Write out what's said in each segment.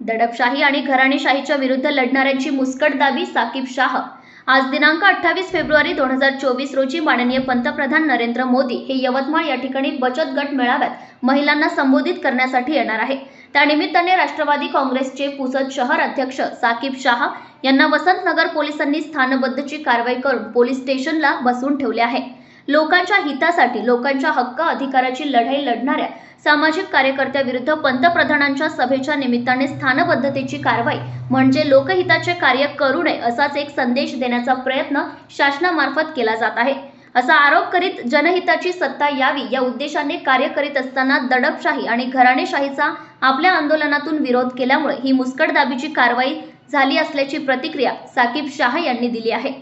दडपशाही आणि घराणेशाहीच्या विरुद्ध लढणाऱ्यांची मुस्कटदाबी साकीब शाह. आज दिनांक अठ्ठावीस फेब्रुवारी दोन हजार चोवीस रोजी माननीय पंतप्रधान नरेंद्र मोदी हे यवतमाळ या ठिकाणी बचत गट मेळाव्यात महिलांना संबोधित करण्यासाठी येणार आहे त्यानिमित्ताने राष्ट्रवादी काँग्रेसचे पुसद शहर अध्यक्ष साकीब शाह यांना वसंतनगर पोलिसांनी स्थानबद्धची कारवाई करून पोलीस स्टेशनला बसवून ठेवले आहे. लोकांच्या हितासाठी लोकांच्या हक्क अधिकाराची लढाई लढणाऱ्या सामाजिक कार्यकर्त्याविरुद्ध पंतप्रधानांच्या सभेच्या निमित्ताने स्थानबद्धतेची कारवाई म्हणजे लोकहिताचे कार्य करू नये असाच एक संदेश देण्याचा प्रयत्न शासनामार्फत केला जात आहे. असा आरोप करीत जनहिताची सत्ता यावी या उद्देशाने कार्य करीत असताना दडपशाही आणि घराणेशाहीचा आपल्या आंदोलनातून विरोध केल्यामुळे ही मुस्कटदाबीची कारवाई झाली असल्याची प्रतिक्रिया साकीब शाह यांनी दिली आहे.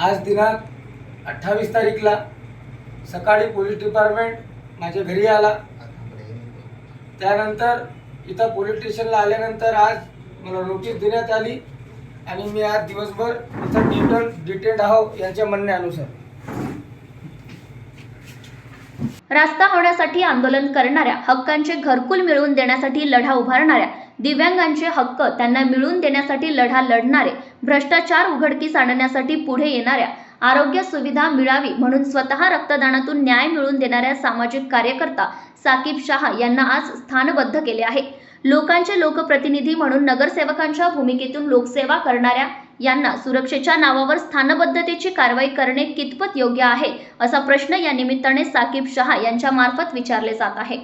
आज दिनांक अठ्ठावीस तारीखला सकाळी पोलीस डिपार्टमेंट माझ्या घरी आला. त्यानंतर इथं पोलीस स्टेशनला आल्यानंतर आज मला नोटीस देण्यात आली आणि मी आज दिवसभर इथं डिटेन डिटेंड आहो यांच्या म्हणण्यानुसार. रास्ता होण्यासाठी आंदोलन करणाऱ्या हक्कांचे घरकुल मिळवून देण्यासाठी लढा उभारणाऱ्या दिव्यांगांचे हक्क त्यांना मिळवून देण्यासाठी लढा लढणारे भ्रष्टाचार उघडकीस आणण्यासाठी पुढे येणाऱ्या आरोग्य सुविधा मिळावी म्हणून स्वतः रक्तदानातून न्याय मिळवून देणाऱ्या सामाजिक कार्यकर्ता साकीब शाह यांना आज स्थानबद्ध केले आहे. लोकांचे लोकप्रतिनिधी म्हणून नगरसेवकांच्या भूमिकेतून लोकसेवा करणाऱ्या यांना सुरक्षेच्या नावावर स्थानबद्धतेची कारवाई करणे कितपत योग्य आहे असा प्रश्न या निमित्ताने साकीब शहा यांच्या मार्फत विचारले जात आहे.